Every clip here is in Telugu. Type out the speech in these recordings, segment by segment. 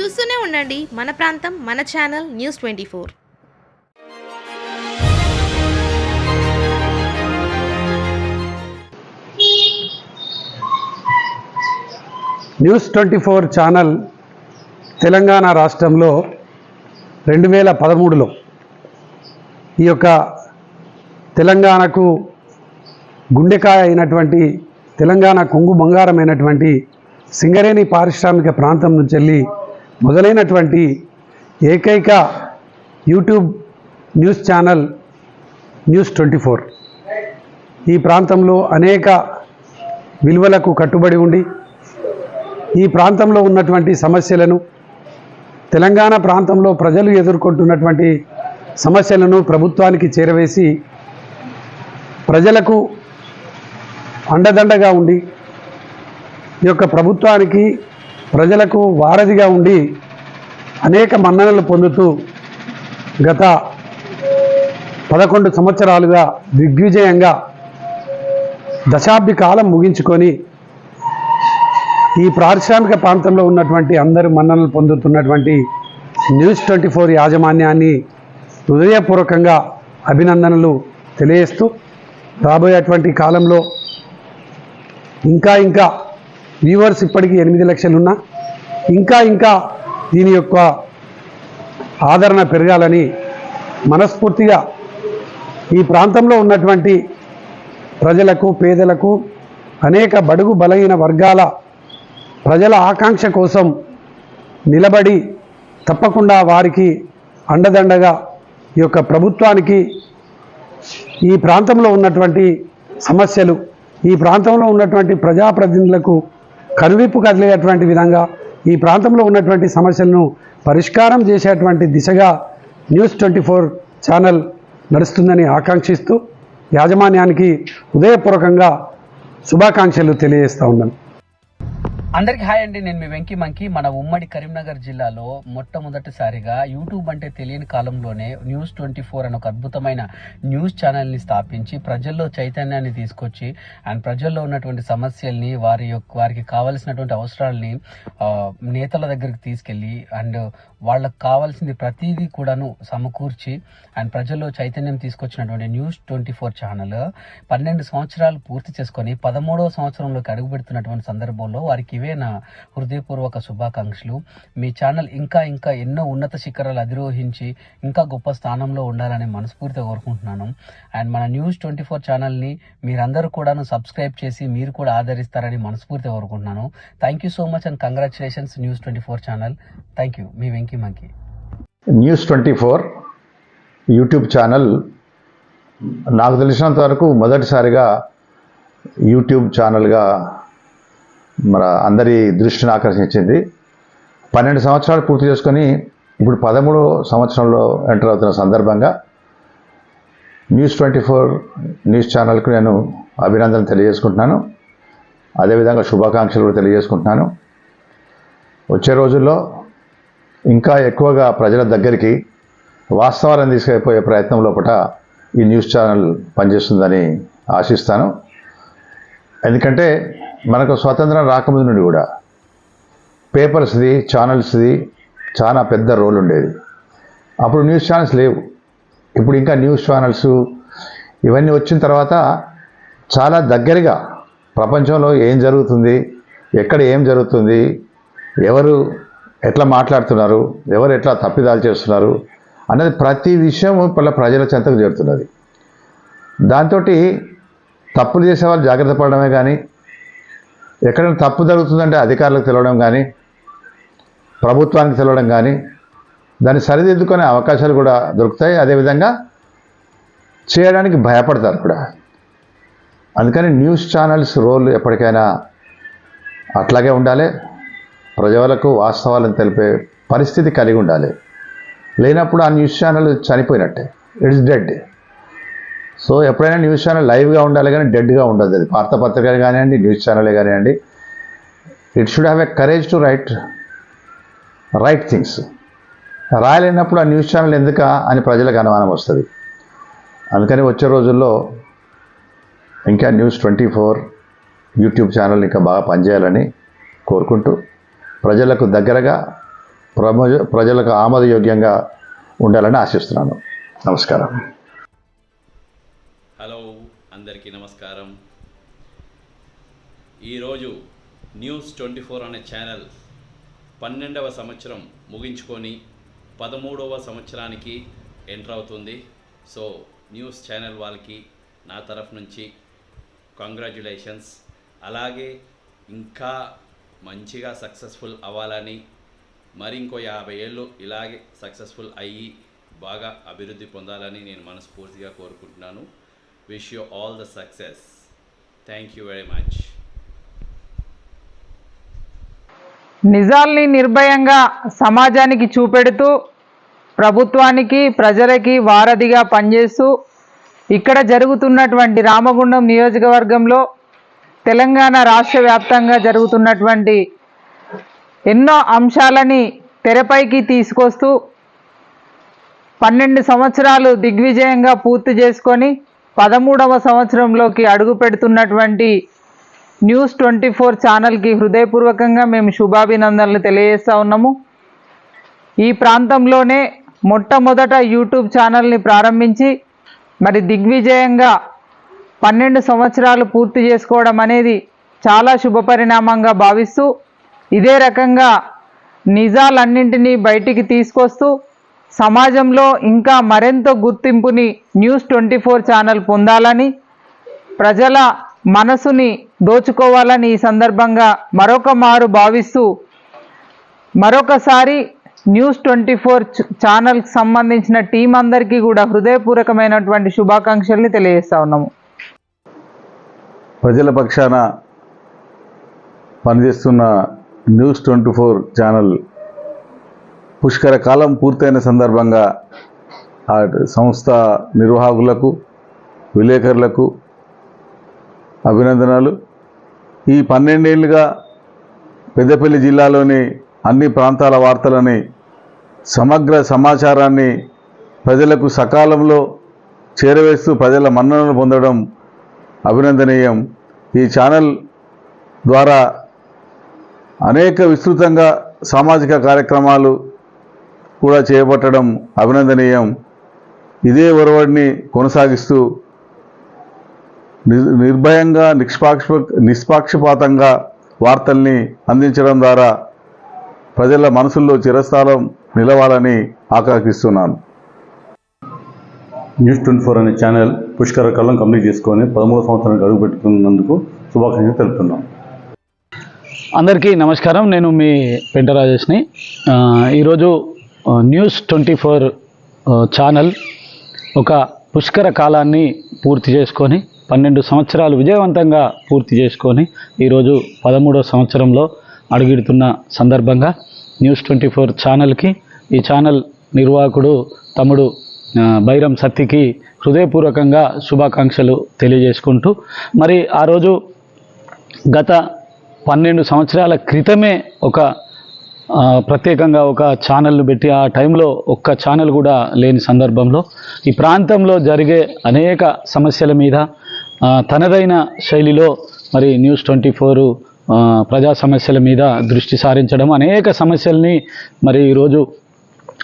చూస్తూనే ఉండండి మన ప్రాంతం మన channel news twenty four. News twenty four channel Telangana రాష్ట్రంలో రెండు వేల పదమూడులో ఈ యొక్క తెలంగాణకు గుండెకాయ అయినటువంటి తెలంగాణ కొంగు బంగారమైనటువంటి సింగరేణి పారిశ్రామిక ప్రాంతం నుంచి వెళ్ళి మొదలైనటువంటి ఏకైక YouTube news channel news twenty four. ఈ ప్రాంతంలో అనేక విలువలకు కట్టుబడి ఉండి ఈ ప్రాంతంలో ఉన్నటువంటి సమస్యలను తెలంగాణ ప్రాంతంలో ప్రజలు ఎదుర్కొంటున్నటువంటి సమస్యలను ప్రభుత్వానికి చేరవేసి ప్రజలకు అండదండగా ఉండి ఈ యొక్క ప్రభుత్వానికి ప్రజలకు వారధిగా ఉండి అనేక మన్ననలు పొందుతూ గత పదకొండు సంవత్సరాలుగా దిగ్విజయంగా దశాబ్ది కాలం ముగించుకొని ఈ పారిశ్రామిక ప్రాంతంలో ఉన్నటువంటి అందరూ మన్ననలు పొందుతున్నటువంటి న్యూస్ ట్వంటీ ఫోర్ యాజమాన్యాన్ని హృదయపూర్వకంగా అభినందనలు తెలియజేస్తూ రాబోయేటువంటి కాలంలో ఇంకా ఇంకా వ్యూవర్స్ ఇప్పటికీ ఎనిమిది లక్షలున్నా ఇంకా ఇంకా దీని యొక్క ఆదరణ పెరగాలని మనస్ఫూర్తిగా ఈ ప్రాంతంలో ఉన్నటువంటి ప్రజలకు పేదలకు అనేక బడుగు బలహీన వర్గాల ప్రజల ఆకాంక్ష కోసం నిలబడి తప్పకుండా వారికి అండదండగా ఈ యొక్క ప్రభుత్వానికి ఈ ప్రాంతంలో ఉన్నటువంటి సమస్యలు ఈ ప్రాంతంలో ఉన్నటువంటి ప్రజాప్రతినిధులకు కనువిప్పు కదిలేటువంటి విధంగా ఈ ప్రాంతంలో ఉన్నటువంటి సమస్యలను పరిష్కారం చేసేటువంటి దిశగా న్యూస్ ట్వంటీ ఫోర్ ఛానల్ నడుస్తుందని ఆకాంక్షిస్తూ యాజమాన్యానికి హృదయపూర్వకంగా శుభాకాంక్షలు తెలియజేస్తూ ఉన్నాను. అందరికి హాయ్ అండి నేను మీ వెంకీ మంకి. మన ఉమ్మడి కరీంనగర్ జిల్లాలో మొట్టమొదటిసారిగా యూట్యూబ్ అంటే తెలియని కాలంలోనే న్యూస్ ట్వంటీ ఫోర్ అనే ఒక అద్భుతమైన న్యూస్ ఛానల్ని స్థాపించి ప్రజల్లో చైతన్యాన్ని తీసుకొచ్చి అండ్ ప్రజల్లో ఉన్నటువంటి సమస్యల్ని వారి యొక్క వారికి కావాల్సినటువంటి అవసరాలని నేతల దగ్గరికి తీసుకెళ్ళి అండ్ వాళ్ళకు కావాల్సింది ప్రతిదీ కూడాను సమకూర్చి అండ్ ప్రజల్లో చైతన్యం తీసుకొచ్చినటువంటి న్యూస్ ట్వంటీ ఫోర్ ఛానల్ పన్నెండు సంవత్సరాలు పూర్తి చేసుకొని పదమూడవ సంవత్సరంలోకి అడుగుపెడుతున్నటువంటి సందర్భంలో వారికి ఇవే నా హృదయపూర్వక శుభాకాంక్షలు. మీ ఛానల్ ఇంకా ఇంకా ఎన్నో ఉన్నత శిఖరాలు అధిరోహించి ఇంకా గొప్ప స్థానంలో ఉండాలని మనస్ఫూర్తిగా కోరుకుంటున్నాను. అండ్ మన న్యూస్ ట్వంటీ ఫోర్ ఛానల్ని మీరందరూ కూడాను సబ్స్క్రైబ్ చేసి మీరు కూడా ఆదరిస్తారని మనస్ఫూర్తిగా కోరుకుంటున్నాను. Thank you so much and congratulations news twenty four channel. Thank you me Venky మంకి news twenty four YouTube channel నాకు తెలిసినంత వరకు మొదటిసారిగా యూట్యూబ్ ఛానల్గా మన అందరి దృష్టిని ఆకర్షించింది. పన్నెండు సంవత్సరాలు పూర్తి చేసుకొని ఇప్పుడు పదమూడో సంవత్సరంలో ఎంటర్ అవుతున్న సందర్భంగా న్యూస్ ట్వంటీ ఫోర్ న్యూస్ ఛానల్కు నేను అభినందనలు తెలియజేసుకుంటున్నాను. అదేవిధంగా శుభాకాంక్షలు కూడా తెలియజేసుకుంటున్నాను. వచ్చే రోజుల్లో ఇంకా ఎక్కువగా ప్రజల దగ్గరికి వాస్తవాలను తీసుకెళ్ళిపోయే ప్రయత్నం లోపల ఈ న్యూస్ ఛానల్ పనిచేస్తుందని ఆశిస్తాను. ఎందుకంటే మనకు స్వాతంత్రం రాకముందు నుండి కూడా పేపర్స్ది ఛానల్స్ది చాలా పెద్ద రోల్ ఉండేది. అప్పుడు న్యూస్ ఛానల్స్ లేవు. ఇప్పుడు ఇంకా న్యూస్ ఛానల్స్ ఇవన్నీ వచ్చిన తర్వాత చాలా దగ్గరగా ప్రపంచంలో ఏం జరుగుతుంది ఎక్కడ ఏం జరుగుతుంది ఎవరు ఎట్లా మాట్లాడుతున్నారు ఎవరు ఎట్లా తప్పిదాలు చేస్తున్నారు అనేది ప్రతి విషయం ఇప్పుడు ప్రజల చెంతకు చేరుతున్నది. దాంతో తప్పులు చేసేవాళ్ళు జాగ్రత్త పడడమే కానీ ఎక్కడైనా తప్పు జరుగుతుందంటే అధికారులకు తెలవడం కానీ ప్రభుత్వానికి తెలవడం కానీ దాన్ని సరిదిద్దుకునే అవకాశాలు కూడా దొరుకుతాయి. అదేవిధంగా చేయడానికి భయపడతారు కూడా. అందుకని న్యూస్ ఛానల్స్ రోల్ ఎప్పటికైనా అట్లాగే ఉండాలి. ప్రజలకు వాస్తవాలను తెలిపే పరిస్థితి కలిగి ఉండాలి. లేనప్పుడు ఆ న్యూస్ ఛానల్ చనిపోయినట్టే. ఇట్స్ డెడ్ సో ఎప్పుడైనా న్యూస్ ఛానల్ లైవ్గా ఉండాలి కానీ డెడ్గా ఉండదు. అది వార్తాపత్రికలు కానివ్వండి న్యూస్ ఛానలే కానివ్వండి. It should have a courage to write right things రాయలేనప్పుడు ఆ న్యూస్ ఛానల్ ఎందుక అని ప్రజలకు అనుమానం వస్తుంది. అందుకని వచ్చే రోజుల్లో ఇంకా news twenty four YouTube channel ఇంకా బాగా పనిచేయాలని కోరుకుంటూ ప్రజలకు దగ్గరగా ప్రజ ప్రజలకు ఆమోదయోగ్యంగా ఉండాలని ఆశిస్తున్నాను. నమస్కారం. హలో అందరికీ నమస్కారం. ఈరోజు న్యూస్ ట్వంటీ ఫోర్ అనే ఛానల్ పన్నెండవ సంవత్సరం ముగించుకొని పదమూడవ సంవత్సరానికి ఎంటర్ అవుతుంది. సో న్యూస్ ఛానల్ వాళ్ళకి నా తరఫు నుంచి కంగ్రాచ్యులేషన్స్ అలాగే ఇంకా మంచిగా సక్సెస్ఫుల్ అవ్వాలని మరి ఇంకో యాభై ఏళ్ళు ఇలాగే సక్సెస్ఫుల్ అయ్యి బాగా అభివృద్ధి పొందాలని నేను మనస్ఫూర్తిగా కోరుకుంటున్నాను. Wish you all the success thank you very much నిజాల్ని నిర్భయంగా సమాజానికి చూపెడుతూ ప్రభుత్వానికి ప్రజలకి వారధిగా పనిచేస్తూ ఇక్కడ జరుగుతున్నటువంటి రామగుండం నియోజకవర్గంలో తెలంగాణ రాష్ట్ర వ్యాప్తంగా జరుగుతున్నటువంటి ఎన్నో అంశాలని తెరపైకి తీసుకొస్తూ పన్నెండు సంవత్సరాలు దిగ్విజయంగా పూర్తి చేసుకొని పదమూడవ సంవత్సరంలోకి అడుగు పెడుతున్నటువంటి న్యూస్ ట్వంటీ ఫోర్ ఛానల్కి హృదయపూర్వకంగా మేము శుభాభినందనలు తెలియజేస్తూ ఉన్నాము. ఈ ప్రాంతంలోనే మొట్టమొదట యూట్యూబ్ ఛానల్ని ప్రారంభించి మరి దిగ్విజయంగా పన్నెండు సంవత్సరాలు పూర్తి చేసుకోవడం అనేది చాలా శుభపరిణామంగా భావిస్తూ ఇదే రకంగా నిజాలన్నింటినీ బయటికి తీసుకొస్తూ సమాజంలో ఇంకా మరెంత గుర్తింపుని న్యూస్ ట్వంటీ ఫోర్ ఛానల్ పొందాలని ప్రజల మనసుని దోచుకోవాలని ఈ సందర్భంగా మరొక మారు భావిస్తూ మరొకసారి న్యూస్ ట్వంటీ ఫోర్ ఛానల్కి సంబంధించిన టీం అందరికీ కూడా హృదయపూర్వకమైనటువంటి శుభాకాంక్షల్ని తెలియజేస్తా ఉన్నాము. ప్రజల పక్షాన పనిచేస్తున్న న్యూస్ ట్వంటీ ఫోర్ ఛానల్ పుష్కర కాలం పూర్తయిన సందర్భంగా ఆ సంస్థ నిర్వాహకులకు విలేకరులకు అభినందనలు. ఈ పన్నెండేళ్ళుగా పెద్దపల్లి జిల్లాలోని అన్ని ప్రాంతాల వార్తలని సమగ్ర సమాచారాన్ని ప్రజలకు సకాలంలో చేరవేస్తూ ప్రజల మన్ననలు పొందడం అభినందనీయం. ఈ ఛానల్ ద్వారా అనేక విస్తృతంగా సామాజిక కార్యక్రమాలు కూడా చేపట్టడం అభినందనీయం. ఇదే ఒరవడిని కొనసాగిస్తూ నిర్- నిర్భయంగా నిష్పాక్ష నిష్పాక్షపాతంగా వార్తల్ని అందించడం ద్వారా ప్రజల మనసుల్లో చిరస్థానం నిలవాలని ఆకాంక్షిస్తున్నాను. న్యూస్ ట్వంటీ ఫోర్ అనే ఛానల్ పుష్కర కాలం కంప్లీట్ చేసుకొని పదమూడు సంవత్సరానికి అడుగు పెట్టుకున్నందుకు శుభాకాంక్షలు తెలుపుతున్నాం. అందరికీ నమస్కారం. నేను మీ పెంట రాజేష్ని. ఈరోజు న్యూస్ ట్వంటీ ఫోర్ ఛానల్ ఒక పుష్కర కాలాన్ని పూర్తి చేసుకొని పన్నెండు సంవత్సరాలు విజయవంతంగా పూర్తి చేసుకొని ఈరోజు పదమూడో సంవత్సరంలో అడుగుడుతున్న సందర్భంగా న్యూస్ ట్వంటీ ఫోర్ ఛానల్కి ఈ ఛానల్ నిర్వాహకుడు తమ్ముడు బైరం సత్తికి హృదయపూర్వకంగా శుభాకాంక్షలు తెలియజేసుకుంటూ మరి ఆ రోజు గత పన్నెండు సంవత్సరాల క్రితమే ఒక ప్రత్యేకంగా ఒక ఛానల్ను పెట్టి ఆ టైంలో ఒక్క ఛానల్ కూడా లేని సందర్భంలో ఈ ప్రాంతంలో జరిగే అనేక సమస్యల మీద తనదైన శైలిలో మరి న్యూస్ ట్వంటీ ఫోరు ప్రజా సమస్యల మీద దృష్టి సారించడం అనేక సమస్యల్ని మరి ఈరోజు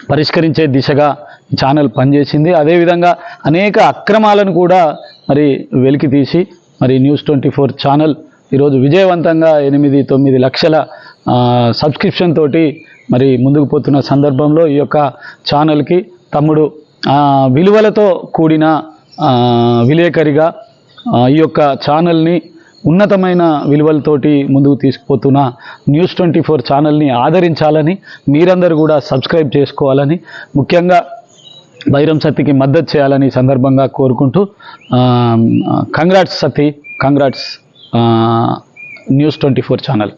పరిష్కరించే దిశగా ఛానల్ పనిచేసింది. అదేవిధంగా అనేక అక్రమాలను కూడా మరి వెలికి తీసి మరి న్యూస్ ట్వంటీ ఫోర్ ఛానల్ ఈరోజు విజయవంతంగా ఎనిమిది తొమ్మిది లక్షల సబ్స్క్రిప్షన్ తోటి మరి ముందుకు పోతున్న సందర్భంలో ఈ యొక్క ఛానల్కి తమ్ముడు విలువలతో కూడిన విలేకరిగా ఈ యొక్క ఛానల్ని ఉన్నతమైన విలువలతోటి ముందుకు తీసుకుపోతున్న న్యూస్ ట్వంటీ ఫోర్ ఛానల్ని ఆదరించాలని మీరందరూ కూడా సబ్స్క్రైబ్ చేసుకోవాలని ముఖ్యంగా బైరం సత్తికి మద్దతు చేయాలని సందర్భంగా కోరుకుంటూ congrats Satti congrats. News twenty four channel